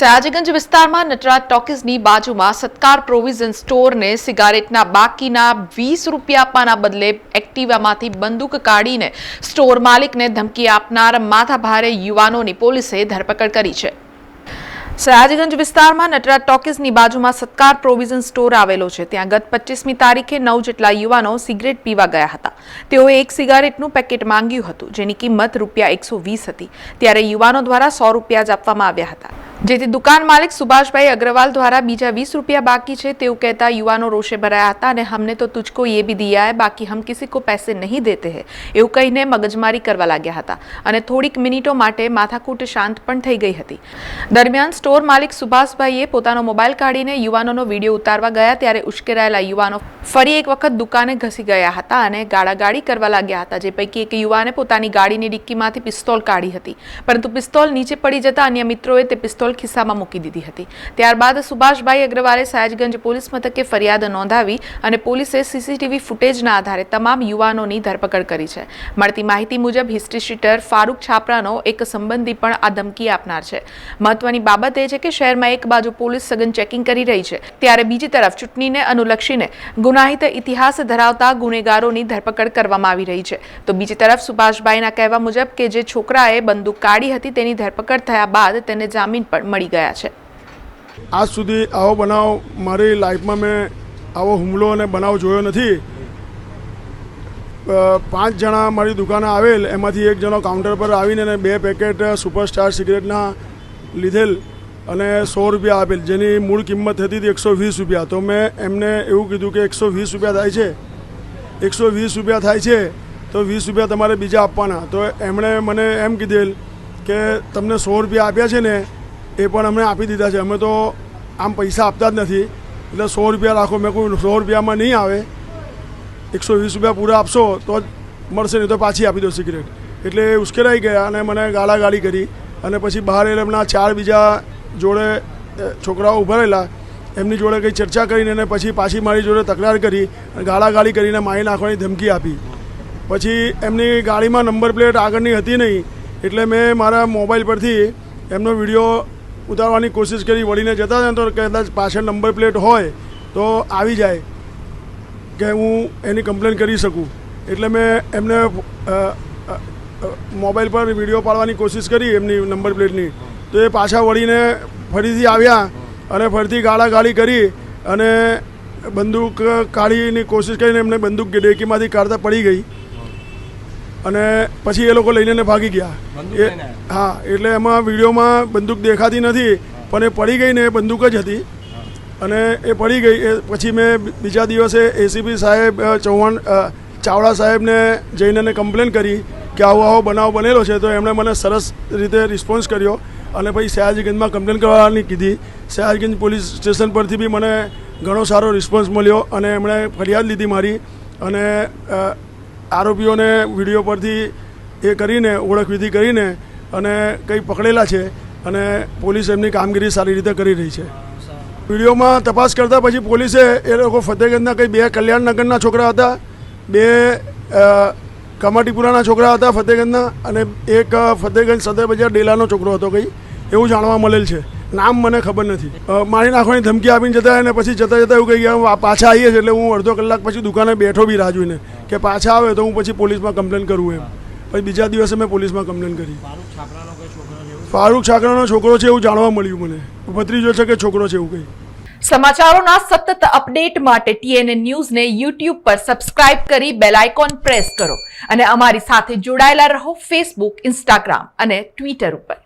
સયાજીગંજ વિસ્તારમાં નટરાજ ટોકીઝની બાજુમાં સત્કાર પ્રોવિઝન સ્ટોરને સિગારેટના બાકીના વીસ રૂપિયા આપવાના બદલે એક્ટિવામાંથી બંદૂક કાઢીને સ્ટોર માલિકને ધમકી આપનાર માથાભારે યુવાનોની પોલીસે ધરપકડ કરી છે. સયાજીગંજ વિસ્તારમાં નટરાજ ટોકીઝની બાજુમાં સત્કાર પ્રોવિઝન સ્ટોર આવેલો છે. ત્યાં ગત પચીસમી તારીખે નવ જેટલા યુવાનો સિગરેટ પીવા ગયા હતા. તેઓએ એક સિગારેટનું પેકેટ માંગ્યું હતું, જેની કિંમત રૂપિયા એકસો વીસ હતી. ત્યારે યુવાનો દ્વારા સો રૂપિયા જ આપવામાં આવ્યા હતા. જેથી દુકાન માલિક સુભાષભાઈ અગ્રવાલ દ્વારા બીજા વીસ રૂપિયા બાકી છે તેવું કહેતા યુવાનો રોષે ભરાયા હતા અને હમને તો તુજકો એ બી દિયા હે, બાકી હમ કિસી કો પૈસે નહીં દેતે હે, એવું કહીને મગજમારી કરવા લાગ્યા હતા. અને થોડીક મિનિટો માટે માથાકૂટ શાંત પણ થઈ ગઈ હતી. દરમિયાન સ્ટોર માલિક સુભાષભાઈએ પોતાનો મોબાઈલ કાઢીને યુવાનોનો વીડિયો ઉતારવા ગયા ત્યારે ઉશ્કેરાયેલા યુવાનો ફરી એક વખત દુકાને ઘસી ગયા હતા અને ગાળાગાળી કરવા લાગ્યા હતા, જે પૈકી એક યુવાને પોતાની ગાડીની ડિક્કીમાંથી પિસ્તોલ કાઢી હતી. પરંતુ પિસ્તોલ નીચે પડી જતા અન્ય મિત્રોએ તે પિસ્તોલ ખિસ્સામાં મૂકી દીધી હતી. ત્યારબાદ સુભાષભાઈ અગ્રવાલે સયાજગંજ પોલીસ મથકે ફરિયાદ નોંધાવી અને પોલીસે સીસીટીવી ફૂટેજના આધારે તમામ યુવાનોની ધરપકડ કરી છે. મળતી માહિતી મુજબ હિસ્ટ્રી શીટર ફારૂક છાપરાનો એક સંબંધી પણ આ ધમકી આપનાર છે. મહત્વની બાબત એ છે કે શહેરમાં એક બાજુ પોલીસ સઘન ચેકિંગ કરી રહી છે, ત્યારે બીજી તરફ ચૂંટણીને અનુલક્ષીને ગુનાહિત ઇતિહાસ ધરાવતા ગુનેગારોની ધરપકડ કરવામાં આવી રહી છે. તો બીજી તરફ સુભાષભાઈના કહેવા મુજબ કે જે છોકરાએ બંદૂક કાઢી હતી તેની ધરપકડ થયા બાદ તેને જામીન પણ મળી ગયા છે. આજ સુધી આવો બનાવ મારી લાઈફમાં મેં આવો હુમલો અને બનાવ જોયો નથી. પાંચ જણા મારી દુકાને આવેલ, એમાંથી એક જણો કાઉન્ટર પર આવીને અને બે પેકેટ સુપરસ્ટાર સિગરેટના લીધેલ અને સો રૂપિયા આપેલ, જેની મૂળ કિંમત હતી હતી એકસો વીસ રૂપિયા. તો મેં એમને એવું કીધું કે એકસો વીસ રૂપિયા થાય છે. એકસો વીસ રૂપિયા થાય છે, તો વીસ રૂપિયા તમારે બીજા આપવાના. તો એમણે મને એમ કીધેલ કે તમને સો રૂપિયા આપ્યા છે ને એ પણ અમને આપી દીધા છે. અમે તો આમ પૈસા આપતા જ નથી. એટલે સો રૂપિયા રાખો. મેં કોઈ સો રૂપિયામાં નહીં આવે. એકસો વીસ રૂપિયા પૂરા આપશો તો જ મળશે, નહીં તો પાછી આપી દો સિગરેટ એટલે ઉશ્કેરાઈ ગયા અને મને ગાળાગાળી કરી. અને પછી બહાર એમના ચાર બીજા જોડે છોકરાઓ ઊભા રહેલા. એમની જોડે કંઈ ચર્ચા કરીને અને પછી પાછી મારી જોડે તકરાર કરી અને ગાળાગાળી કરીને મારી નાખવાની ધમકી આપી. પછી એમની ગાડીમાં નંબર પ્લેટ આગળની હતી નહીં. એટલે મેં મારા મોબાઈલ પરથી એમનો વીડિયો ઉતારવાની કોશિશ કરી, વળીને જતા હતા તો કદાચ પાછળ નંબર પ્લેટ હોય તો આવી જાય કે હું એની કમ્પ્લેન કરી શકું. એટલે મેં એમને મોબાઈલ પર વીડિયો પાડવાની કોશિશ કરી એમની નંબર પ્લેટની. તો એ પાછા વળીને ફરીથી આવ્યા અને ફરીથી ગાળાગાળી કરી અને બંદૂક કાઢીની કોશિશ કરીને એમને બંદૂક ડેકીમાંથી કાઢતા પડી ગઈ. અને પછી એ લોકો લઈને ભાગી ગયા. એ હા એટલે એમાં વિડીયોમાં બંદૂક દેખાતી નથી પણ એ પડી ગઈ ને એ બંદૂક જ હતી. અને એ પડી ગઈ એ પછી મેં બીજા દિવસે એસીપી સાહેબ ચૌહાણ ચાવડા સાહેબને જઈને એને કમ્પ્લેન કરી કે આવો આવો બનાવ બનેલો છે તો એમણે મને સરસ રીતે રિસ્પોન્સ કર્યો અને પછી સયાજગંજમાં કમ્પ્લેન કરવાની કીધી. સયાજગંજ પોલીસ સ્ટેશન પરથી બી મને ઘણો સારો રિસ્પોન્સ મળ્યો અને એમણે ફરિયાદ લીધી મારી અને આરોપીઓને વીડિયો પરથી એ કરીને, ઓળખવિધિ કરીને અને કંઈ પકડેલા છે અને પોલીસ એમની કામગીરી સારી રીતે કરી રહી છે. વિડીયોમાં તપાસ કરતાં પછી પોલીસે એ લોકો ફતેહગંજના કંઈ બે કલ્યાણનગરના છોકરા હતા, બે કમાટીપુરાના છોકરા હતા ફતેહગંજના અને એક ફતેહગંજ સદર બજાર ડેલાનો છોકરો હતો કંઈ, એવું જાણવા મળેલ છે. નામ મને ખબર નથી. મારી નાખવાની ધમકી આપીને જતા અને પછી જતાં જતા એવું કહી ગયા પાછા આવીએ છીએ એટલે હું અડધો કલાક પછી દુકાને બેઠો બી રાહ જોઈને. કે પાછા આવે તો હું પછી પોલીસમાં કમ્પ્લેન કરું એમ. પછી બીજા દિવસે મેં પોલીસમાં કમ્પ્લેન કરી. ફારૂક છાકરાનો છોકરો છે એવું જાણવા મળ્યું મને. ભત્રીજો છે કે છોકરો છે એવું કંઈ સમાચારોના સતત અપડેટ માટે ટીએનએ ન્યૂઝને યુટ્યુબ પર સબસ્ક્રાઇબ કરી બેલ આઇકોન પ્રેસ કરો અને અમારી સાથે જોડાયેલા રહો ફેસબુક, ઇન્સ્ટાગ્રામ અને ટ્વિટર ઉપર.